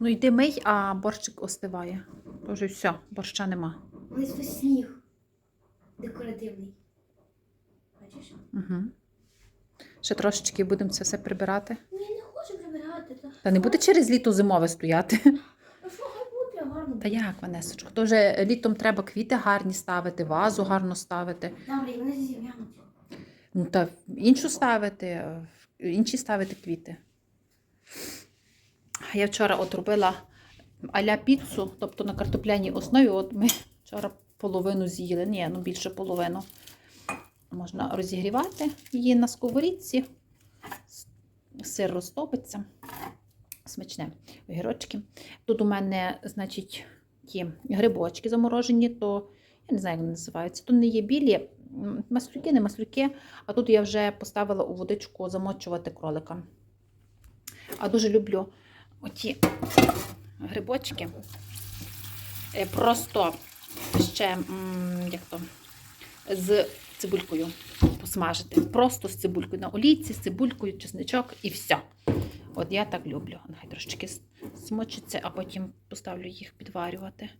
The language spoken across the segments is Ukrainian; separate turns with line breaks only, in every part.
Ну йди мий, а борщик остиває. Тож і все, борща нема.
Ось ось сніг. Декоративний. Бачиш?
Угу. Ще трошечки будемо це все прибирати.
Ні, не хочу прибирати. Та,
Та не буде через літо зимове стояти.
А що хай буде гарно?
Та як, Ванесочко? То вже літом треба квіти гарні ставити, вазу гарно ставити.
Добре, і вони зів'януть.
Ну та іншу ставити, е, інші ставити квіти. Я вчора от робила аля піцу, тобто на картопляній основі. От ми вчора половину з'їли. Ні, ну більше половину. Можна розігрівати її на сковорідці. Сир розтопиться. Смачне. Огірочки. Тут у мене, значить, ті грибочки заморожені, то я не знаю, як вони називаються. То не є білі, маслюки, не маслюки. А тут я вже поставила у водичку замочувати кролика. А дуже люблю оті грибочки. Е, Просто ще як то, з цибулькою посмажити. Просто з цибулькою на олійці, з цибулькою, чесничок і все. От я так люблю. Нехай трошечки смочиться, а потім поставлю їх підварювати.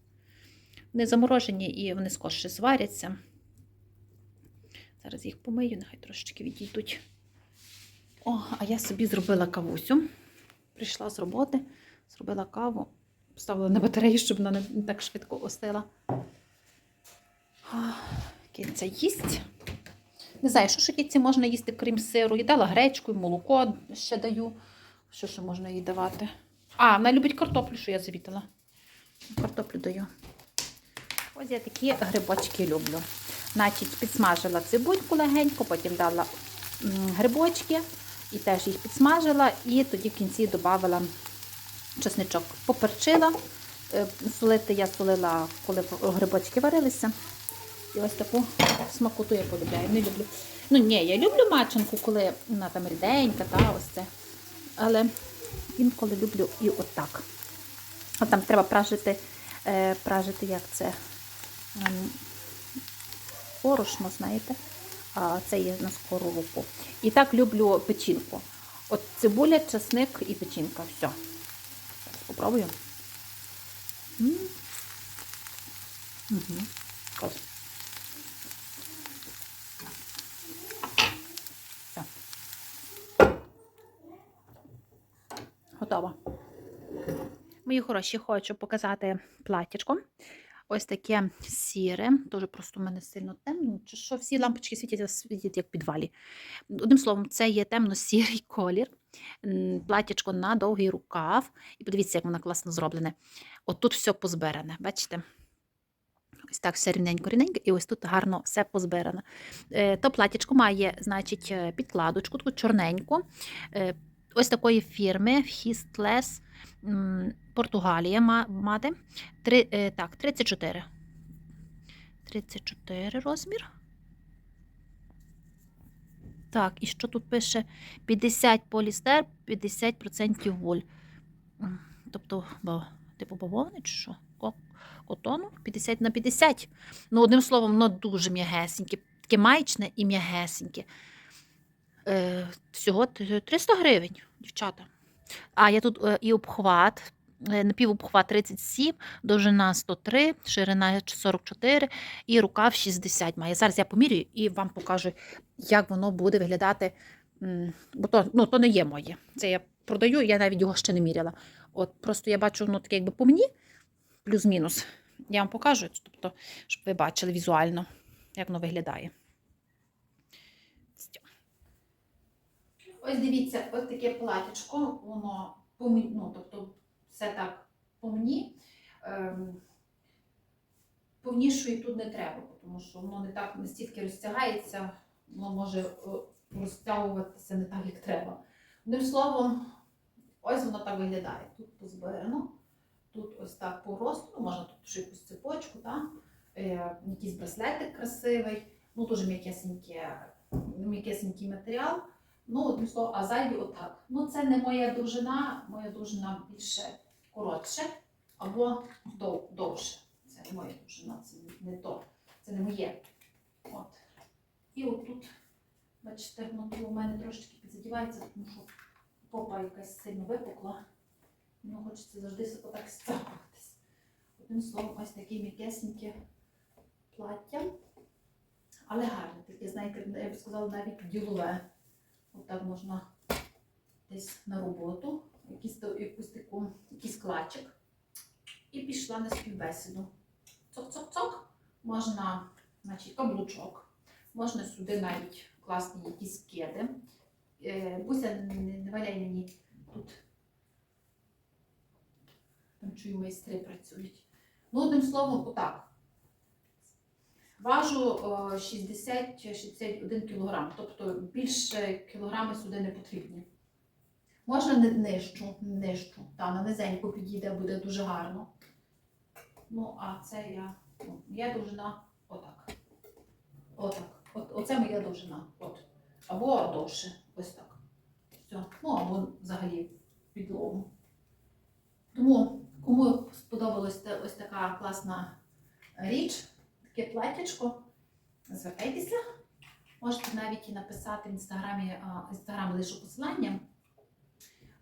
Вони заморожені і вони скорше зваряться. Зараз їх помию, нехай трошечки відійдуть. О, а я собі зробила кавусю. Прийшла з роботи, зробила каву, поставила на батарею, щоб вона не так швидко остила. А, їсть. Не знаю, що ще кітці можна їсти, крім сиру. І дала гречку, молоко ще даю. Що ще можна їй давати? А, вона любить картоплю, що я завітила. Картоплю даю. Ось я такі грибочки люблю. Значить, підсмажила цибульку легенько, потім дала грибочки і теж їх підсмажила, і тоді в кінці додавала чесничок. Поперчила. Е, Солити я солила, коли грибочки варилися. І ось таку смакоту я полюбляю. Не люблю. Ну ні, я люблю маченку, коли вона там ріденька, та ось це. Але інколи люблю і отак. От там треба пражити, е, пражити як це ем, борошно, знаєте, це є на скору руку. І так люблю печінку. От цибуля, чесник і печінка. Все. Попробую. Клас. Все. Готово. Мої хороші, хочу показати платтячко. Ось таке сіре, дуже просто в мене сильно темно. Чи що всі лампочки світять, світять як підвалі. Одним словом, це є темно-сірий колір, м, платтячко на довгий рукав. І подивіться, як воно класно зроблене. От тут все позбиране, бачите? Ось так все рівненько-рівненько, і ось тут гарно все позбиране. Е, То платтячко має, значить, е, підкладочку, таку чорненьку. Е, Ось такої фірми Histless Португалія мати. Три, е, так, 34. 34 розмір. Так, і що тут пише? 50 полістер, 50% вуль. М, Тобто, типу бавовни чи що? Котону 50 на 50. Ну, одним словом, воно дуже м'ягесеньке, таке маячне і м'ягесеньке. Е, всього 300 гривень, дівчата. А я тут е, і обхват, е, напівобхват 37, довжина 103, ширина 44 і рукав 60 має. Зараз я помірюю і вам покажу, як воно буде виглядати. Бо то, ну, то не є моє. Це я продаю, я навіть його ще не міряла. От просто я бачу, воно таке якби по мені, плюс-мінус. Я вам покажу, тобто, щоб ви бачили візуально, як воно виглядає. Ось дивіться, ось таке платічко, воно ну, тобто все так по мені. Ем, повнішої тут не треба, тому що воно не так настільки розтягається, воно може е, розтягуватися не так, як треба. Одним словом, ось воно так виглядає. Тут позбирано, тут ось так по розміру, можна тут якусь цепочку, та? Е, якийсь браслетик красивий, ну дуже м'якесенький матеріал. Ну, одним а ззаді отак. Ну, це не моя довжина, моя довжина більше коротше або дов, довше. Це не моя довжина, це не то. Це не моє. От. І отут, бачите, воно тут у мене трошечки підзадівається, тому що попа якась сильно випукла. Ну, хочеться завжди себе так стягуватись. Одним словом, ось таке м'якесеньке плаття. Але гарне, таке, знаєте, я б сказала, навіть ділове. Отак можна десь на роботу, якийсь, якусь таку, якийсь клачик. І пішла на співбесіду. Цок-цок-цок. Можна, значить, каблучок. Можна сюди навіть класні якісь кеди. Е, Буся, не, не валяй мені тут. Там чую, майстри працюють. Ну, одним словом, отак. Важу о, 60-61 кг, тобто більше кілограми сюди не потрібні. Можна не нижчу, нижчу, та на низеньку підійде, буде дуже гарно. Ну, а це я, ну, моя довжина отак. Отак. От, оце моя довжина. От. Або довше. Ось так. Все. Ну, або взагалі підлогу. Тому, кому сподобалась ось така класна річ, таке платтячко, звертайтеся. Можете навіть і написати в інстаграмі, інстаграм лишу посилання,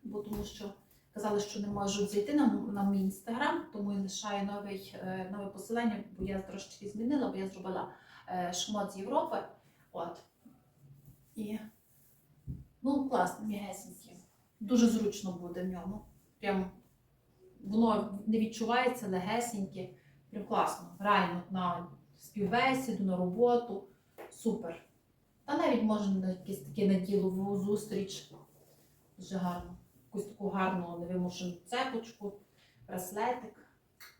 бо тому що казали, що не можуть зайти на, на мій інстаграм, тому я лишаю новий, е, нове посилання, бо я трошечки змінила, бо я зробила е, шмот з Європи. От. І ну, класно, м'ягесенький. Дуже зручно буде в ньому. Прям воно не відчувається легесеньке. Прям класно. Реально на співбесіду, на роботу. Супер. Та навіть можна на якесь таке на ділову зустріч. Дуже гарно. Якусь таку гарну невимушену цепочку, браслетик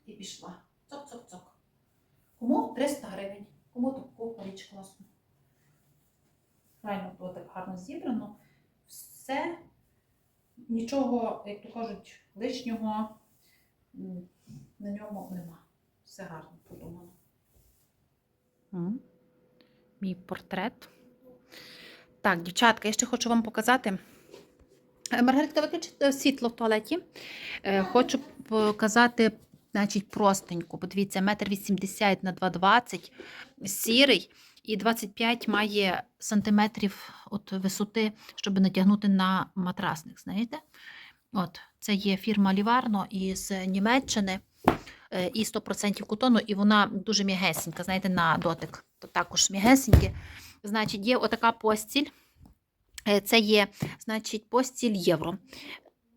і пішла. Цок-цок-цок. Кому 300 гривень, кому таку річ класну. Реально було так гарно зібрано. Все, нічого, як то кажуть, лишнього на ньому нема. Все гарно подумано. Мій портрет. Так, дівчатка, я ще хочу вам показати. Е, Маргарита, виключите світло в туалеті. Е, Хочу показати, значить, простеньку. Подивіться, метр вісімдесят на 2,20, сірий, і 25 має сантиметрів от висоти, щоб натягнути на матрасник. Знаєте? От, це є фірма Ліварно із Німеччини е, і 100% кутону, і вона дуже м'ягесенька, знаєте, на дотик. То також м'ягесеньке. Значить, є отака постіль. Е, Це є, значить, постіль євро.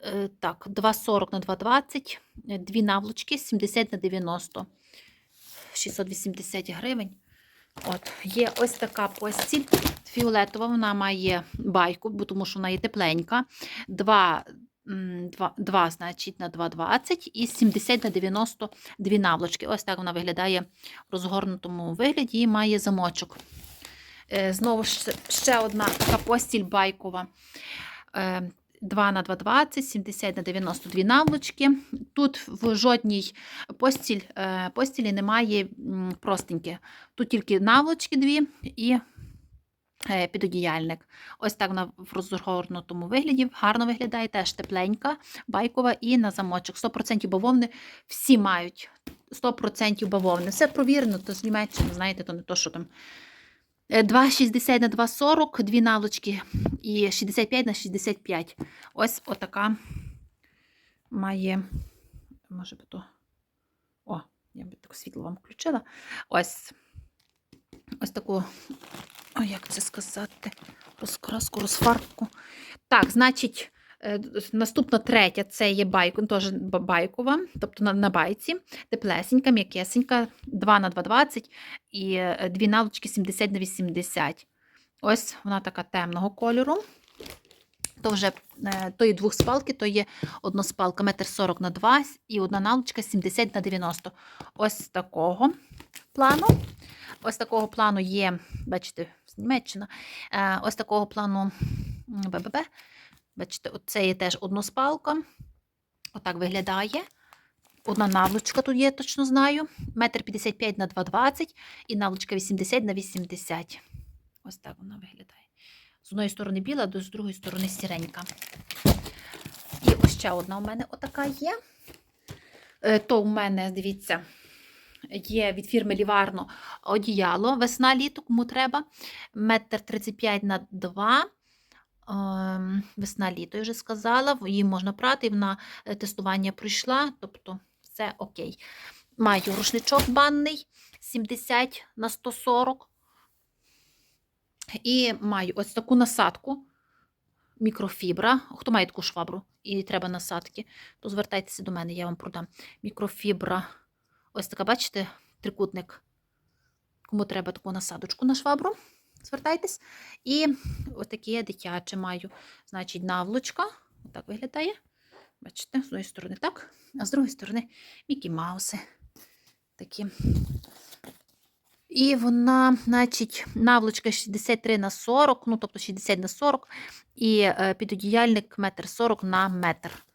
Е, Так, 2,40 на 2,20, е, дві наволочки, 70 на 90, 680 гривень. От, є ось така постіль фіолетова, вона має байку, тому що вона є тепленька. Два, м, два, два значить, на 2,20 і 70 на 90 дві наволочки. Ось так вона виглядає в розгорнутому вигляді і має замочок. Е, Знову ще, ще одна така постіль байкова. Е, 2 на 2,20, 70 на 92 наволочки. Тут в жодній постіль, е, постілі немає простеньки. Тут тільки наволочки дві і е, підодіяльник. Ось так вона в розгорнутому вигляді. Гарно виглядає, теж тепленька, байкова і на замочок. 100% бавовни всі мають. 100% бавовни. Все провірено, то з Німеччини, знаєте, то не то, що там. Е, 2,60 на 2,40, дві наволочки і 65 на 65. Ось отака має, може би то. О, я би так світло вам включила. Ось ось таку, о, як це сказати, розкраску, розфарбку. Так, значить, е, наступна третя це є байку, теж байкова, тобто на, на байці, теплесенька, м'якесенька, 2 на 2,20 і е, дві наволочки 70 на 80. Ось вона така темного кольору. То вже е, то є двохспалки, то є односпалка 1,40 на 2 і одна наволочка 70 на 90. Ось такого плану. Ось такого плану є, бачите, Німеччина. Е, Ось такого плану БББ. Бачите, це є теж односпалка. Отак виглядає. Одна наволочка тут є, точно знаю. Метр 55 на 2,20 і наволочка 80 на 80. Ось так вона виглядає. З одної сторони біла, з другої сторони сіренька. І ось ще одна у мене отака є. Е, То у мене, дивіться, є від фірми Ліварно одіяло. Весна літо, кому треба. Метр 35 на 2. ем, весна-літо, я вже сказала. Її можна прати, вона е, тестування пройшла, тобто все окей. Маю рушничок банний 70 на 140. І маю ось таку насадку мікрофібра. Хто має таку швабру і треба насадки, то звертайтеся до мене, я вам продам. Мікрофібра. Ось така, бачите, трикутник. Кому треба таку насадочку на швабру, звертайтесь. І отаке дитяче маю. Значить, навлочка. Отак виглядає. Бачите, з однієї сторони так, а з другої сторони Мікі Мауси. Такі. І вона, значить, навлочка 63 на 40, ну тобто 60 на 40, і е, підодіяльник метр 40 на метр.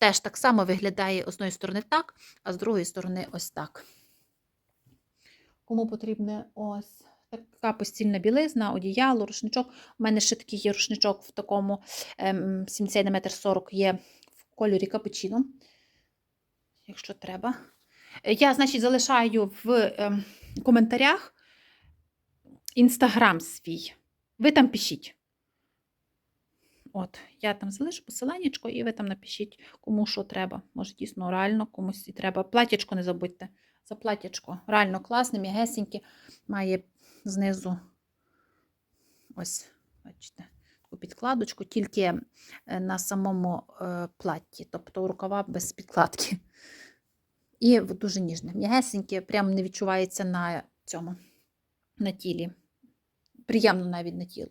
Теж так само виглядає з одної сторони так, а з другої сторони ось так. Кому потрібне ось така постільна білизна, одіяло, рушничок. У мене ще такий є рушничок в такому ем, 70 на метр 40 є в кольорі капучино, якщо треба. Я, значить, залишаю в ем, коментарях інстаграм свій. Ви там пишіть. От, я там залишу посиланнячко, і ви там напишіть, кому що треба. Може, дійсно, реально комусь і треба. Платячко не забудьте. За платячко. Реально класне, м'ягесеньке. Має знизу ось, бачите, таку підкладочку, тільки е, на самому е, платті, тобто рукава без підкладки. І дуже ніжне. М'ягесеньке, прям не відчувається на цьому, на тілі. Приємно навіть на тіло.